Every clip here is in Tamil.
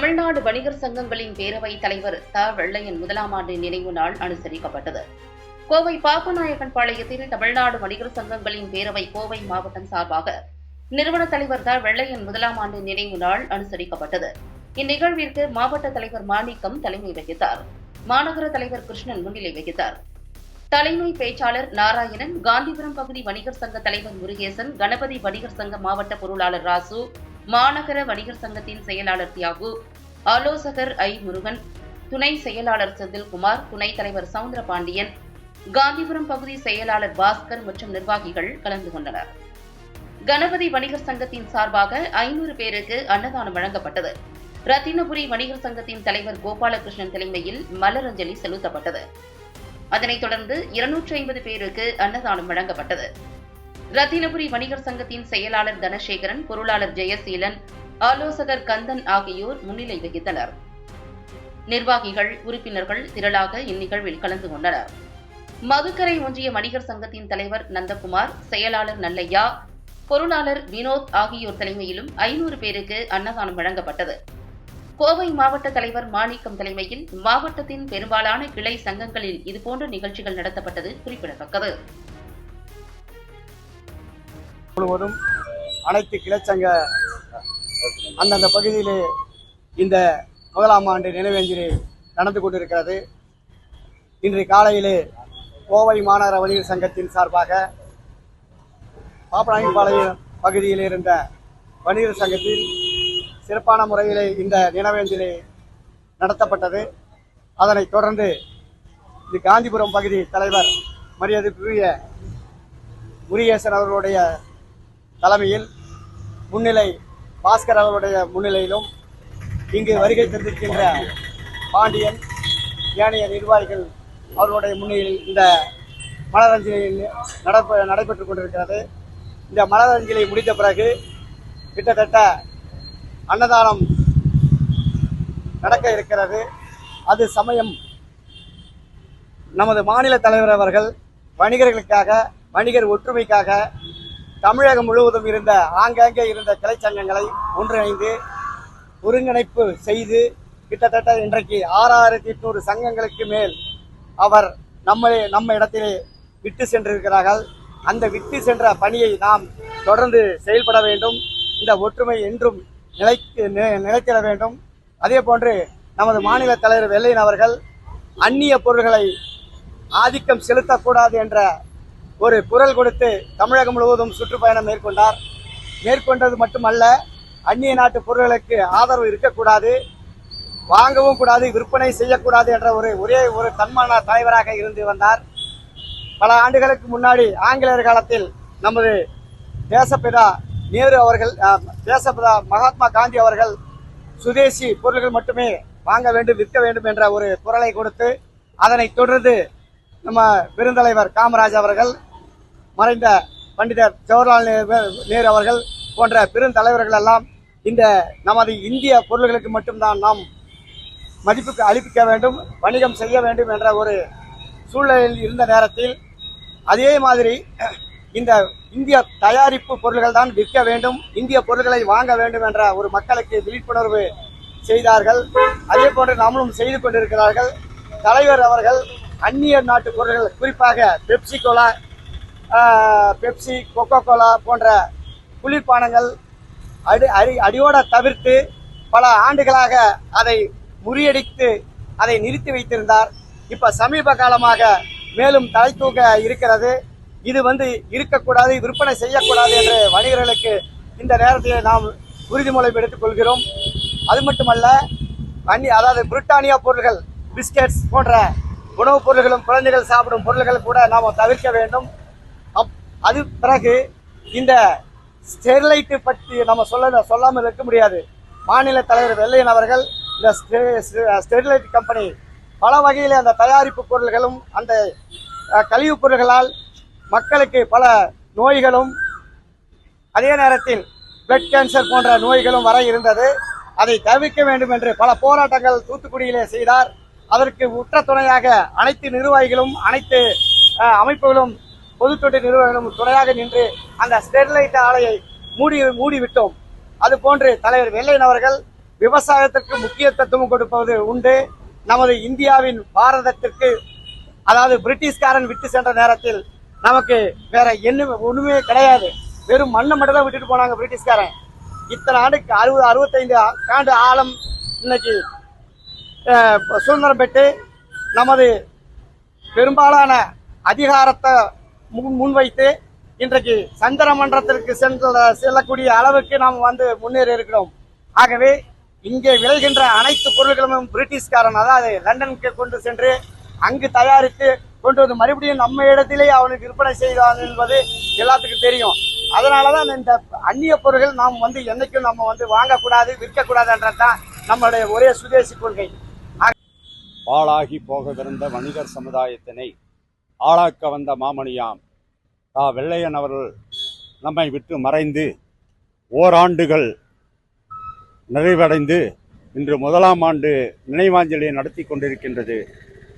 தமிழ்நாடு வணிகர் சங்கங்களின் பேரவைத் தலைவர் த. வெள்ளையன் முதலாம் ஆண்டு நினைவு நாள் அனுசரிக்கப்பட்டது. கோவை பாப்பநாயகன் பாளையத்தில் தமிழ்நாடு வணிகர் சங்கங்களின் பேரவை கோவை மாவட்டம் சார்பாக நிறுவன தலைவர் த. வெள்ளையன் முதலாம் ஆண்டு நினைவு நாள் அனுசரிக்கப்பட்டது. இந்நிகழ்விற்கு மாவட்ட தலைவர் மாணிக்கம் தலைமை வகித்தார். மாநகர தலைவர் கிருஷ்ணன் முன்னிலை வகித்தார். தலைமை பேச்சாளர் நாராயணன் காந்திபுரம் பகுதி வணிகர் சங்க தலைவர் முருகேசன் கணபதி வணிகர் சங்க மாவட்ட பொருளாளர் ராசு மாநகர வணிகர் சங்கத்தின் செயலாளர் தியாகு ஆலோசகர் ஐ. முருகன் துணை செயலாளர் செந்தில்குமார் துணைத் தலைவர் சவுந்தரபாண்டியன் காந்திபுரம் பகுதி செயலாளர் பாஸ்கர் மற்றும் நிர்வாகிகள் கலந்து கொண்டனர். கணபதி வணிகர் சங்கத்தின் சார்பாக ஐநூறு பேருக்கு அன்னதானம் வழங்கப்பட்டது. ரத்தினபுரி வணிகர் சங்கத்தின் தலைவர் கோபாலகிருஷ்ணன் தலைமையில் மலரஞ்சலி செலுத்தப்பட்டது. அதனைத் தொடர்ந்து இருநூற்றி ஐம்பது பேருக்கு அன்னதானம் வழங்கப்பட்டது. ரத்தினபுரி வணிகர் சங்கத்தின் செயலாளர் தனசேகரன் பொருளாளர் ஜெயசீலன் ஆலோசகர் கந்தன் ஆகியோர் முன்னிலை வகித்தனர். நிர்வாகிகள் உறுப்பினர்கள் திரளாக இந்நிகழ்வில் கலந்து கொண்டனர். மதுக்கரை ஒன்றிய வணிகர் சங்கத்தின் தலைவர் நந்தகுமார் செயலாளர் நல்லையா பொருளாளர் வினோத் ஆகியோர் தலைமையிலும் ஐநூறு பேருக்கு அன்னதானம் வழங்கப்பட்டது. கோவை மாவட்ட தலைவர் மாணிக்கம் தலைமையில் மாவட்டத்தின் பெரும்பாலான கிளை சங்கங்களில் இதுபோன்ற நிகழ்ச்சிகள் நடத்தப்பட்டது குறிப்பிடத்தக்கது. முழுவதும் அனைத்து கிளைச்சங்க அந்தந்த பகுதியிலே இந்த முதலாம் ஆண்டு நினைவேஞ்சலி நடந்து கொண்டிருக்கிறது. இன்று காலையிலே கோவை மாநகர வணிகர் சங்கத்தின் சார்பாக பாப்பநாயப்பாளையம் பகுதியில் இருந்த வணிகர் சங்கத்தில் சிறப்பான முறையிலே இந்த நினைவேஞ்சலி நடத்தப்பட்டது. அதனைத் தொடர்ந்து இது காந்திபுரம் பகுதி தலைவர் மரியாதைக்குரிய முருகேசன் அவர்களுடைய தலைமையில் முன்னிலை பாஸ்கர் அவருடைய முன்னிலையிலும் இங்கு வருகை தந்திருக்கின்ற பாண்டியன் ஏனைய நிர்வாகிகள் அவர்களுடைய முன்னிலையில் இந்த மலரஞ்சலி நடப்ப நடைபெற்றுக் கொண்டிருக்கிறது. இந்த மலரஞ்சலி முடித்த பிறகு கிட்டத்தட்ட அன்னதானம் நடக்க இருக்கிறது. அது சமயம் நமது மாநில தலைவர் அவர்கள் வணிகர்களுக்காக வணிகர் ஒற்றுமைக்காக தமிழகம் முழுவதும் இருந்த ஆங்காங்கே இருந்த கிளைச்சங்கங்களை ஒன்றிணைந்து ஒருங்கிணைப்பு செய்து கிட்டத்தட்ட இன்றைக்கு ஆறாயிரத்தி எட்நூறு சங்கங்களுக்கு மேல் அவர் நம்ம நம்ம இடத்திலே விட்டு சென்றிருக்கிறார்கள். அந்த விட்டு சென்ற பணியை நாம் தொடர்ந்து செயல்பட வேண்டும். இந்த ஒற்றுமை என்றும் நிலைத்து நிலைத்திட வேண்டும். அதே போன்று நமது மாநில தலைவர் வெள்ளையன் அவர்கள் அந்நிய பொருள்களை ஆதிக்கம் செலுத்தக்கூடாது என்ற ஒரு குரல் கொடுத்து தமிழகம் முழுவதும் சுற்றுப்பயணம் மேற்கொண்டார். மேற்கொண்டது மட்டுமல்ல அந்நிய நாட்டு பொருட்களுக்கு ஆதரவு இருக்கக்கூடாது வாங்கவும் கூடாது விற்பனை செய்யக்கூடாது என்ற ஒரு ஒரே ஒரு தன்மான தலைவராக இருந்து வந்தார். பல ஆண்டுகளுக்கு முன்னாடி ஆங்கிலேயர் காலத்தில் நமது தேசப்பிதா நேரு அவர்கள் தேசப்பிதா மகாத்மா காந்தி அவர்கள் சுதேசி பொருள்கள் மட்டுமே வாங்க வேண்டும் விற்க வேண்டும் என்ற ஒரு குரலை கொடுத்து அதனைத் தொடர்ந்து நம்ம பெருந்தலைவர் காமராஜ் அவர்கள் மறைந்த பண்டிதர் ஜவஹர்லால் நேரு- அவர்கள் போன்ற பெருந்தலைவர்கள் எல்லாம் இந்த நமது இந்திய பொருள்களுக்கு மட்டும்தான் நாம் மதிப்புக்கு அளிப்பிக்க வேண்டும் வணிகம் செய்ய வேண்டும் என்ற ஒரு சூழ்நிலையில் இருந்த நேரத்தில் அதே மாதிரி இந்த இந்திய தயாரிப்பு பொருள்கள் தான் விற்க வேண்டும் இந்திய பொருட்களை வாங்க வேண்டும் என்ற ஒரு மக்களுக்கு விழிப்புணர்வு செய்தார்கள். அதே போன்று நாமளும் செய்து கொண்டிருக்கிறார்கள். தலைவர் அவர்கள் அந்நிய நாட்டு பொருட்கள் குறிப்பாக பெப்சிகோலா பெப்சி கொக்கோ கோலா போன்ற குளிர்பானங்கள் அடி அடி அடியோட தவிர்த்து பல ஆண்டுகளாக அதை முறியடித்து அதை நிறுத்தி வைத்திருந்தார். இப்போ சமீப காலமாக மேலும் தலை தூக்க இருக்கிறது. இது வந்து இருக்கக்கூடாது விற்பனை செய்யக்கூடாது என்று வணிகர்களுக்கு இந்த நேரத்தில் நாம் உறுதிமொழி எடுத்துக் கொள்கிறோம். அது மட்டுமல்ல அந்நிய அதாவது பிரிட்டானியா பொருள்கள் பிஸ்கெட்ஸ் போன்ற உணவுப் பொருள்களும் குழந்தைகள் சாப்பிடும் பொருள்கள் கூட நாம் தவிர்க்க வேண்டும். அது பிறகு இந்த ஸ்டெர்லைட்டு பற்றி நம்ம சொல்ல சொல்லாமல் இருக்க முடியாது. மாநில தலைவர் வெள்ளையன் அவர்கள் இந்த ஸ்டெ- ஸ்டெர்லைட் கம்பெனி பல வகையில் அந்த தயாரிப்பு பொருள்களும் அந்த கழிவுப் பொருள்களால் மக்களுக்கு பல நோய்களும் அதே நேரத்தில் பிளட் கேன்சர் போன்ற நோய்களும் வர இருந்தது. அதை தவிர்க்க வேண்டும் என்று பல போராட்டங்கள் தூத்துக்குடியிலே செய்தார். அதற்கு உற்ற துணையாக அனைத்து நிர்வாகிகளும் அனைத்து அமைப்புகளும் பொதுத்துறை நிறுவனம் துணையாக நின்று அந்த ஸ்டெர்லைட் ஆலையை மூடி மூடிவிட்டோம். அது போன்று தலைவர் வெள்ளையன் அவர்கள் விவசாயத்திற்கு முக்கியத்துவம் கொடுப்பது உண்டு. நமது இந்தியாவின் பாரதத்திற்கு அதாவது பிரிட்டிஷ்காரன் விட்டு சென்ற நேரத்தில் நமக்கு வேற என்ன ஒண்ணுமே கிடையாது. வெறும் மண்ணை மட்டும் தான் விட்டுட்டு போனாங்க பிரிட்டிஷ்காரன். இத்தனை ஆண்டுக்கு அறுபது அறுபத்தைந்து ஆண்டு ஆழம் இன்னைக்கு சுதந்திரம் பெற்று நமது பெரும்பாலான அதிகாரத்தை முன்வைத்து இன்றைக்கு சந்திர மன்றத்திற்கு சென்ற செல்லக்கூடிய அளவுக்கு நாம் வந்து முன்னேறி இருக்கிறோம். ஆகவே இங்கே விளைகின்ற அனைத்து பொருட்களும் பிரிட்டிஷ்காரன் அதாவது லண்டனுக்கு கொண்டு சென்று அங்கு தயாரித்து கொண்டு வந்து மறுபடியும் நம்ம இடத்திலே அவனுக்கு விற்பனை செய்வாங்க என்பது எல்லாத்துக்கும் தெரியும். அதனாலதான் இந்த அந்நிய பொருட்கள் நாம் வந்து என்னைக்கும் நம்ம வந்து வாங்கக்கூடாது விற்கக்கூடாதுன்றதுதான் நம்மளுடைய ஒரே சுதேசி கொள்கை. பாழாகி போகவிருந்த வணிகர் சமுதாயத்தினை ஆளாக்க வந்த மாமணியாம் தா வெள்ளையன் அவர்கள் நம்மை விட்டு மறைந்து ஓராண்டுகள் நிறைவடைந்து இன்று முதலாம் ஆண்டு நினைவாஞ்சலியை நடத்தி கொண்டிருக்கின்றது.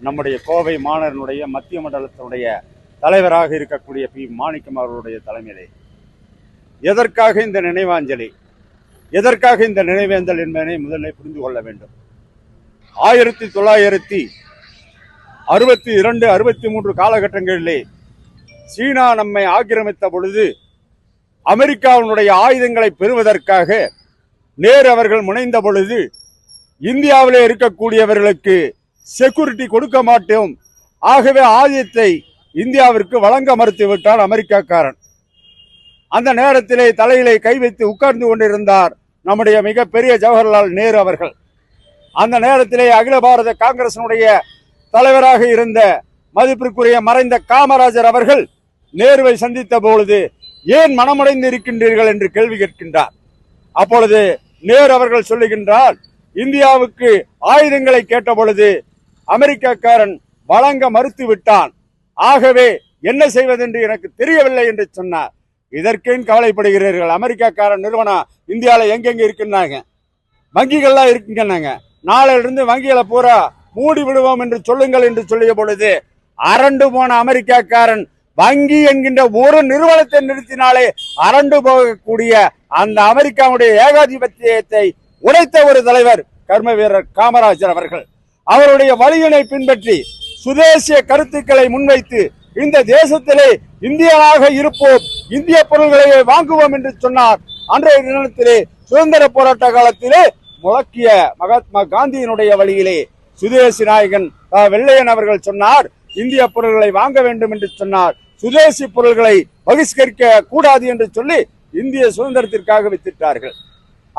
நம்முடைய கோவை மாணவனுடைய மத்திய மண்டலத்தினுடைய தலைவராக இருக்கக்கூடிய பி. மாணிக்கம் அவர்களுடைய தலைமையிலே. எதற்காக இந்த நினைவாஞ்சலி? எதற்காக இந்த நினைவேந்தல் என்பதனை முதலில் புரிந்து கொள்ள வேண்டும். ஆயிரத்தி தொள்ளாயிரத்தி அறுபத்தி இரண்டு அறுபத்தி மூன்று காலகட்டங்களிலே சீனா நம்மை ஆக்கிரமித்த பொழுது அமெரிக்காவினுடைய ஆயுதங்களை பெறுவதற்காக நேரு அவர்கள் முனைந்த பொழுது இந்தியாவிலே இருக்கக்கூடியவர்களுக்கு செக்யூரிட்டி கொடுக்க மாட்டோம். ஆகவே ஆயுதத்தை இந்தியாவிற்கு வழங்க மறுத்துவிட்டார் அமெரிக்காக்காரன். அந்த நேரத்திலே தலையிலே கை வைத்து உட்கார்ந்து கொண்டிருந்தார் நம்முடைய மிகப்பெரிய ஜவஹர்லால் நேரு அவர்கள். அந்த நேரத்திலே அகில பாரத காங்கிரசினுடைய தலைவராக இருந்த மதிப்பிற்குரிய மறைந்த காமராஜர் அவர்கள் நேருவை சந்தித்த பொழுது ஏன் மனமடைந்து இருக்கின்றீர்கள் என்று கேள்வி கேட்கின்றார். அப்பொழுது நேரு அவர்கள் சொல்லுகின்றார் இந்தியாவுக்கு ஆயுதங்களை கேட்ட பொழுது அமெரிக்காக்காரன் வழங்க மறுத்து விட்டான். ஆகவே என்ன செய்வதென்று எனக்கு தெரியவில்லை என்று சொன்னார். இதற்கேன் கவலைப்படுகிறீர்கள்? அமெரிக்காக்காரன் நிறுவனம் இந்தியாவில் எங்கெங்க இருக்குன்னாங்க? வங்கிகள்லாம் இருக்குங்கன்னாங்க. நாளையிலிருந்து வங்கிகளை பூரா மூடி விடுவோம் என்று சொல்லுங்கள் என்று சொல்லிய பொழுது அரண்டு போன அமெரிக்காக்காரன் வங்கி என்கின்ற ஒரு நிறுவனத்தை நிறுத்தினாலே அரண்டு போகக்கூடிய அந்த அமெரிக்காவுடைய ஏகாதிபத்தியத்தை உடைத்த ஒரு தலைவர் கர்ம வீரர் காமராஜர் அவர்கள். அவருடைய வழியினை பின்பற்றி சுதேசிய கருத்துக்களை முன்வைத்து இந்த தேசத்திலே இந்தியனாக இருப்போம் இந்திய பொருள்களை வாங்குவோம் என்று சொன்னார். அன்றைய தினத்திலே சுதந்திர போராட்ட காலத்திலே முழக்கிய மகாத்மா காந்தியினுடைய வழியிலே சுதேசி நாயகன் வெள்ளையன் அவர்கள் சொன்னார் இந்திய பொருள்களை வாங்க வேண்டும் என்று சொன்னார். சுதேசி பொருள்களை பகிஷ்கரிக்க கூடாது என்று சொல்லி இந்திய சுதந்திரத்திற்காக வித்திட்டார்கள்.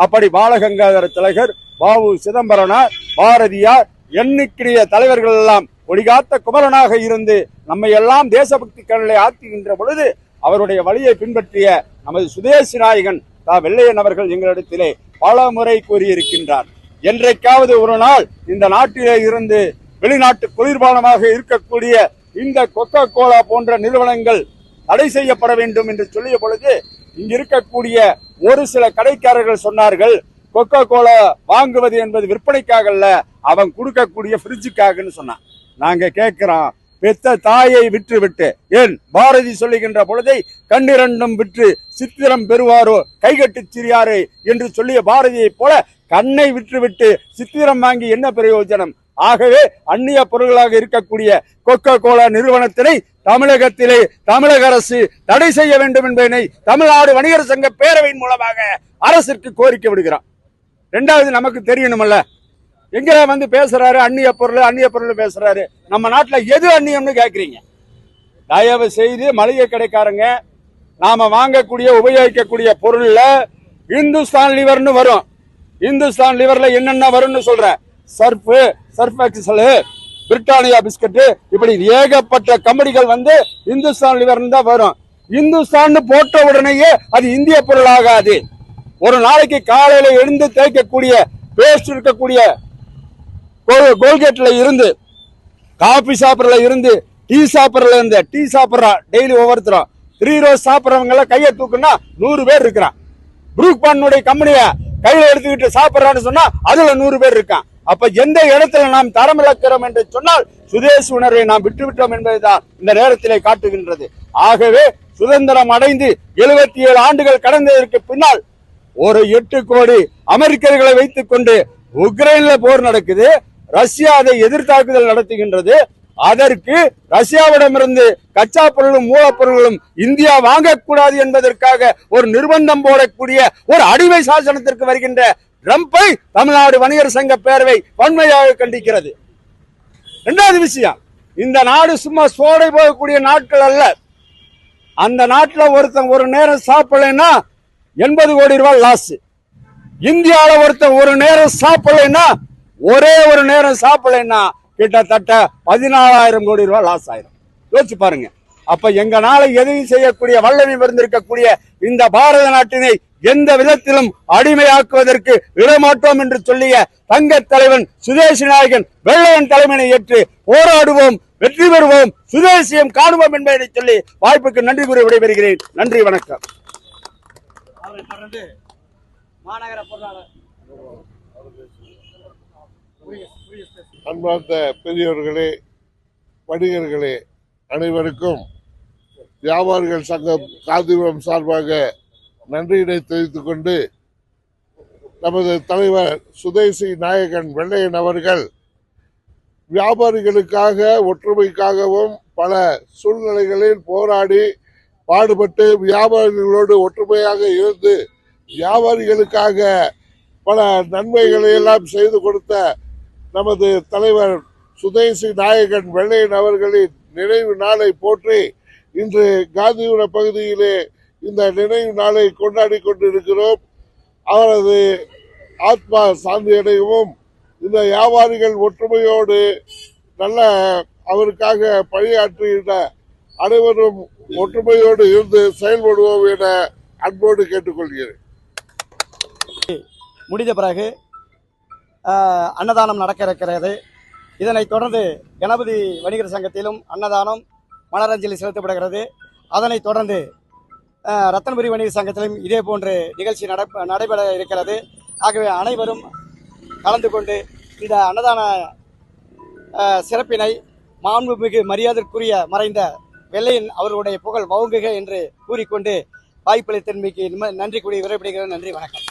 அப்படி பாலகங்காதர திலகர் பாபு சிதம்பரனார் பாரதியார் எண்ணிக்கிறிய தலைவர்கள் எல்லாம் ஒளிகாத்த குமரனாக இருந்து நம்மை எல்லாம் தேசபக்தி கடலை ஆக்குகின்ற பொழுது அவருடைய வழியை பின்பற்றிய நமது சுதேசி நாயகன் தா வெள்ளையன் அவர்கள் எங்களிடத்திலே பல முறை கூறியிருக்கின்றார். என்றைக்காவது ஒரு நாள் இந்த நாட்டிலே இருந்து வெளிநாட்டு குளிர்பானமாக இருக்கக்கூடிய இந்த கொக்கோ கோலா போன்ற நிறுவனங்கள் தடை செய்யப்பட வேண்டும் என்று சொல்லிய பொழுது இங்க இருக்கக்கூடிய ஒரு சில கடைக்காரர்கள் சொன்னார்கள் கொக்கோ கோலா வாங்குவது என்பது விற்பனைக்காக அல்ல அவன் கொடுக்கக்கூடிய ஃப்ரிட்ஜுக்காகன்னு சொன்னான். நாங்க கேட்கிறோம் பெத்த தாயை விற்று விட்டு ஏன் பாரதி சொல்லுகின்ற பொழுதை கண்ணிரண்டும் விற்று சித்திரம் பெறுவாரோ கைகட்டு சிறியாரே என்று சொல்லிய பாரதியைப் போல கண்ணை விற்றுவிட்டு சித்திரம் வாங்கி என்ன பிரயோஜனம்? ஆகவே அந்நிய பொருள்களாக இருக்கக்கூடிய கொக்கோ கோலா நிறுவனத்தினை தமிழகத்திலே தமிழக அரசு தடை செய்ய வேண்டும் என்பதனை தமிழ்நாடு வணிகர் சங்க பேரவையின் மூலமாக அரசிற்கு கோரிக்கை விடுகிறான் ரெண்டாவது நமக்கு தெரியணுமல்ல. எங்க வந்து பேசுறாரு? அந்நிய பொருள் அந்நிய பொருள் பேசுறாரு. நம்ம நாட்டுல எது அந்நியம்னு கேக்குறீங்க? தயவு செய்து மளிகை கடைக்காரங்க நாம வாங்கக்கூடிய உபயோகிக்கக்கூடிய பொருள்ல இந்துஸ்தான் லிவர்னு வரும். இந்துஸ்தான் லிவர்ல என்னென்ன வரும்னு சொல்றேன் surf surf excel Britannia biscuit இப்படி ஏகப்பட்ட கம்பெனிகள் வந்து இந்துஸ்தான் லிவர்னு தான் வரும். இந்துஸ்தான் போட்ட உடனேயே அது இந்திய பொருள் ஆகாது. ஒரு நாளைக்கு காலையில எழுந்து தேய்க்கக்கூடிய பேஸ்ட் இருக்கக்கூடிய கோல்கேட்ல இருந்து காபி சாப்பிட்றதுல இருந்து டீ சாப்பிடறதுல இருந்து டீ சாப்பிட்றான் டெய்லி ஒவ்வொருத்தரும். த்ரீ ரோஸ் சாப்பிட்றவங்க எல்லாம் கையை தூக்குன்னா நூறு பேர் இருக்கிறான். ப்ரூக் பானுடைய கம்பெனியை கையில எடுத்துக்கிட்டு சாப்பிடுறான்னு சொன்னா அதுல நூறு பேர் இருக்கான். அப்ப எந்த இடத்துல நாம் தரம் இழக்கிறோம் என்று சொன்னால் சுதேசி உணர்வை நாம் விட்டுவிட்டோம் என்பதுதான் இந்த நேரத்திலே காட்டுகின்றது. ஆகவே சுதந்திரம் அடைந்து எழுபத்தி ஏழு ஆண்டுகள் கடந்ததற்கு பின்னால் ஒரு எட்டு கோடி அமெரிக்கர்களை வைத்துக் கொண்டு உக்ரைன்ல போர் நடக்குது. ரஷ்யா அதை எதிர்த்தாக்குதல் நடத்துகின்றது. அதற்கு ரஷ்யாவிடமிருந்து கச்சா பொருளும் மூலப்பொருள்களும் இந்தியா வாங்கக்கூடாது என்பதற்காக ஒரு நிர்பந்தம் போடக்கூடிய ஒரு அடிமை சாசனத்திற்கு வருகின்ற ட்ரம்பை தமிழ்நாடு வணிகர் சங்க பேரவை வன்மையாக கண்டிக்கிறது. இரண்டாவது விஷயம் இந்த நாடு சும்மா சோடை போகக்கூடிய நாட்கள் அல்ல. அந்த நாட்டில் ஒருத்தன் ஒரு நேரம் சாப்பிடலைன்னா எண்பது கோடி ரூபாய் லாஸ் இந்தியாவில் ஒருத்தன் ஒரு நேரம் சாப்பிடலைன்னா ஒரே ஒரு நேரம் சாப்பிடலைன்னா கிட்டத்தட்ட பதினாலாயிரம் கோடி ரூபாய் லாஸ் ஆயிரும். யோசிச்சு பாருங்க. அப்ப எங்க நாளை எதையும் செய்யக்கூடிய வல்லமை இருந்திருக்கக்கூடிய இந்த பாரத நாட்டினை எந்த விதத்திலும் அடிமையாக்குவதற்கு விடமாட்டோம் என்று சொல்லிய தங்க தலைவன் சுதேசி நாயகன் வெள்ளையன் தலைமையை ஏற்று போராடுவோம் வெற்றி பெறுவோம் சுதேசியம் காணுவோம் என்பதை சொல்லி வாய்ப்புக்கு நன்றி கூறி விடைபெறுகிறேன். நன்றி வணக்கம். அவரை தொடர்ந்து மாநகர பொருளாளர் அன்பார்ந்த பெரியவர்களே வணிகர்களே அனைவருக்கும் வியாபாரிகள் சங்கம் காந்திபுரம் சார்பாக நன்றியினை தெரிவித்துக் கொண்டு நமது தலைவர் சுதேசி நாயகன் வெள்ளையன் அவர்கள் வியாபாரிகளுக்காக ஒற்றுமைக்காகவும் பல சூழ்நிலைகளில் போராடி பாடுபட்டு வியாபாரிகளோடு ஒற்றுமையாக இருந்து வியாபாரிகளுக்காக பல நன்மைகளை எல்லாம் செய்து கொடுத்த நமது தலைவர் சுதேசி நாயகன் வெள்ளையன் அவர்களின் நினைவு நாளை போற்றி இன்று காந்திபுரம் பகுதியிலே இந்த நினைவு நாளை கொண்டாடி கொண்டிருக்கிறோம். அவரது ஆத்மா சாந்தி அடையவும் இந்த வியாபாரிகள் ஒற்றுமையோடு நல்ல அவருக்காக பணியாற்றுகின்ற அனைவரும் ஒற்றுமையோடு இருந்து செயல்படுவோம் என அன்போடு கேட்டுக்கொள்கிறேன். முடிந்த பிறகு அன்னதானம் நடக்க இருக்கிறது இதனைத் தொடர்ந்து கணபதி வணிகர் சங்கத்திலும் அன்னதானம் மலரஞ்சலி செலுத்தப்படுகிறது. அதனைத் தொடர்ந்து ரத்தனபுரி வணிகர் சங்கத்திலும் இதே போன்று நிகழ்ச்சி நட நடைபெற இருக்கிறது. ஆகவே அனைவரும் கலந்து கொண்டு இந்த அன்னதான சிறப்பினை மாண்புமிகு மரியாதைக்குரிய மறைந்த வெள்ளையின் அவர்களுடைய புகழ் வவுங்குக என்று கூறிக்கொண்டு வாய்ப்பளித்தன்மைக்கு நன்றி கூடிய விரைப்படுகிறேன் நன்றி வணக்கம்.